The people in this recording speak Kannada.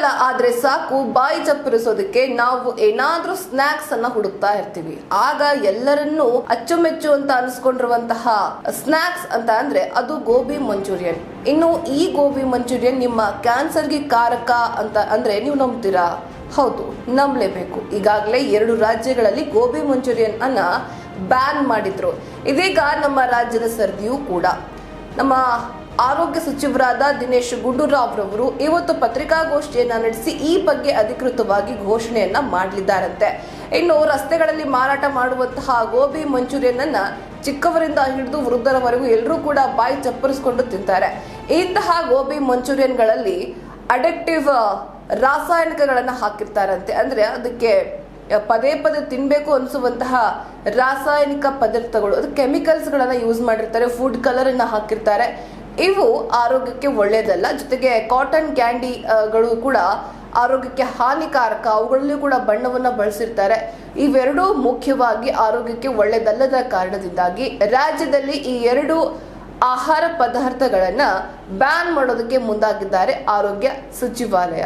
ಸಾಯಂಕಾಲ ಆದ್ರೆ ಸಾಕು, ಬಾಯಿ ಚಪ್ಪರಿಸೋದಕ್ಕೆ ನಾವು ಏನಾದ್ರೂ ಸ್ನಾಕ್ಸ್ ಅನ್ನ ಹುಡುಕ್ತಾ ಇರ್ತೀವಿ. ಆಗ ಎಲ್ಲರನ್ನೂ ಅಚ್ಚುಮೆಚ್ಚು ಅಂತ ಅನಿಸ್ಕೊಂಡಿರುವಂತಹ ಸ್ನಾಕ್ಸ್ ಅಂತ ಅಂದ್ರೆ ಅದು ಗೋಬಿ ಮಂಚೂರಿಯನ್. ಇನ್ನು ಈ ಗೋಬಿ ಮಂಚೂರಿಯನ್ ನಿಮ್ಮ ಕ್ಯಾನ್ಸರ್ಗೆ ಕಾರಕ ಅಂತ ಅಂದ್ರೆ ನೀವು ನಂಬ್ತೀರಾ? ಹೌದು, ನಂಬಲೇಬೇಕು. ಈಗಾಗಲೇ ಎರಡು ರಾಜ್ಯಗಳಲ್ಲಿ ಗೋಬಿ ಮಂಚೂರಿಯನ್ ಅನ್ನ ಬ್ಯಾನ್ ಮಾಡಿದ್ರು. ಇದೀಗ ನಮ್ಮ ರಾಜ್ಯದ ಸರ್ದಿಯೂ ಕೂಡ. ನಮ್ಮ ಆರೋಗ್ಯ ಸಚಿವರಾದ ದಿನೇಶ್ ಗುಂಡೂರಾವ್ ರವರು ಇವತ್ತು ಪತ್ರಿಕಾಗೋಷ್ಠಿಯನ್ನ ನಡೆಸಿ ಈ ಬಗ್ಗೆ ಅಧಿಕೃತವಾಗಿ ಘೋಷಣೆಯನ್ನ ಮಾಡಲಿದ್ದಾರಂತೆ. ಇನ್ನು ರಸ್ತೆಗಳಲ್ಲಿ ಮಾರಾಟ ಮಾಡುವಂತಹ ಗೋಬಿ ಮಂಚೂರಿಯನ್ ಅನ್ನ ಚಿಕ್ಕವರಿಂದ ಹಿಡಿದು ವೃದ್ಧರವರೆಗೂ ಎಲ್ಲರೂ ಕೂಡ ಬಾಯಿ ಚಪ್ಪರಿಸಿಕೊಂಡು ತಿಂತಾರೆ. ಇಂತಹ ಗೋಬಿ ಮಂಚೂರಿಯನ್ಗಳಲ್ಲಿ ಅಡಿಕ್ಟಿವ್, ರಾಸಾಯನಿಕಗಳನ್ನ ಹಾಕಿರ್ತಾರಂತೆ. ಅಂದ್ರೆ ಅದಕ್ಕೆ ಪದೇ ಪದೇ ತಿನ್ಬೇಕು ಅನಿಸುವಂತಹ ರಾಸಾಯನಿಕ ಪದಾರ್ಥಗಳು, ಅದು ಕೆಮಿಕಲ್ಸ್ಗಳನ್ನ ಯೂಸ್ ಮಾಡಿರ್ತಾರೆ ಫುಡ್ ಕಲರ್ ಅನ್ನ ಹಾಕಿರ್ತಾರೆ. ಇವು ಆರೋಗ್ಯಕ್ಕೆ ಒಳ್ಳೆಯದಲ್ಲ ಜೊತೆಗೆ ಕಾಟನ್ ಕ್ಯಾಂಡಿ ಗಳು ಕೂಡ ಆರೋಗ್ಯಕ್ಕೆ ಹಾನಿಕಾರಕ. ಅವುಗಳಲ್ಲೂ ಕೂಡ ಬಣ್ಣವನ್ನ ಬಳಸಿರ್ತಾರೆ. ಇವೆರಡೂ ಮುಖ್ಯವಾಗಿ ಆರೋಗ್ಯಕ್ಕೆ ಒಳ್ಳೆಯದಲ್ಲದ ಕಾರಣದಿಂದಾಗಿ ರಾಜ್ಯದಲ್ಲಿ ಈ ಎರಡು ಆಹಾರ ಪದಾರ್ಥಗಳನ್ನ ಬ್ಯಾನ್ ಮಾಡೋದಕ್ಕೆ ಮುಂದಾಗಿದ್ದಾರೆ ಆರೋಗ್ಯ ಸಚಿವಾಲಯ.